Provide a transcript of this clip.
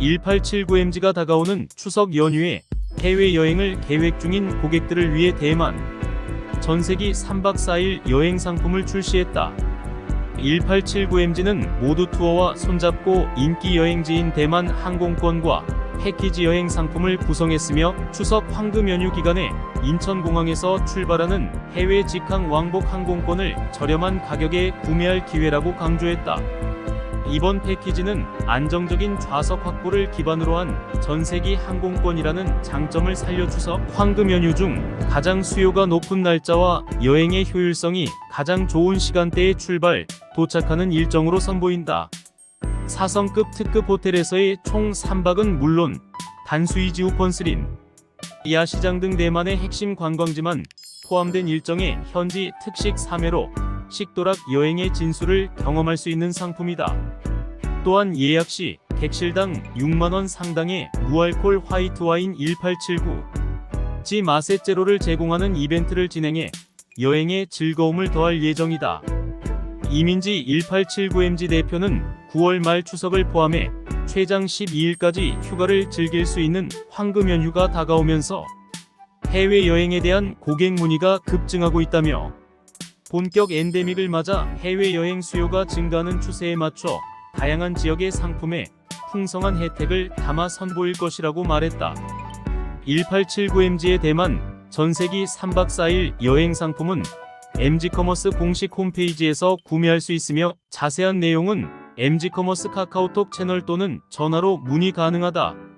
1879MG가 다가오는 추석 연휴에 해외여행을 계획 중인 고객들을 위해 대만 전세기 3박 4일 여행 상품을 출시했다. 1879MG는 모두 투어와 손잡고 인기 여행지인 대만 항공권과 패키지 여행 상품을 구성했으며 추석 황금 연휴 기간에 인천공항에서 출발하는 해외 직항 왕복 항공권을 저렴한 가격에 구매할 기회라고 강조했다. 이번 패키지는 안정적인 좌석 확보를 기반으로 한 전세기 항공권이라는 장점을 살려 추석 황금 연휴 중 가장 수요가 높은 날짜와 여행의 효율성이 가장 좋은 시간대에 출발, 도착하는 일정으로 선보인다. 4성급 특급 호텔에서의 총 3박은 물론 단수이지 우펀스린, 야시장 등 대만의 핵심 관광지만 포함된 일정에 현지 특식 3회로 식도락 여행의 진수를 경험할 수 있는 상품이다. 또한 예약 시 객실당 6만원 상당의 무알콜 화이트 와인 1879, 지 마세 제로를 제공하는 이벤트를 진행해 여행에 즐거움을 더할 예정이다. 이민지 1879MG 대표는 9월 말 추석을 포함해 최장 12일까지 휴가를 즐길 수 있는 황금 연휴가 다가오면서 해외여행에 대한 고객 문의가 급증하고 있다며 본격 엔데믹을 맞아 해외여행 수요가 증가하는 추세에 맞춰 다양한 지역의 상품에 풍성한 혜택을 담아 선보일 것이라고 말했다. 1879MG의 대만 전세기 3박 4일 여행 상품은 MG커머스 공식 홈페이지에서 구매할 수 있으며 자세한 내용은 MG커머스 카카오톡 채널 또는 전화로 문의 가능하다.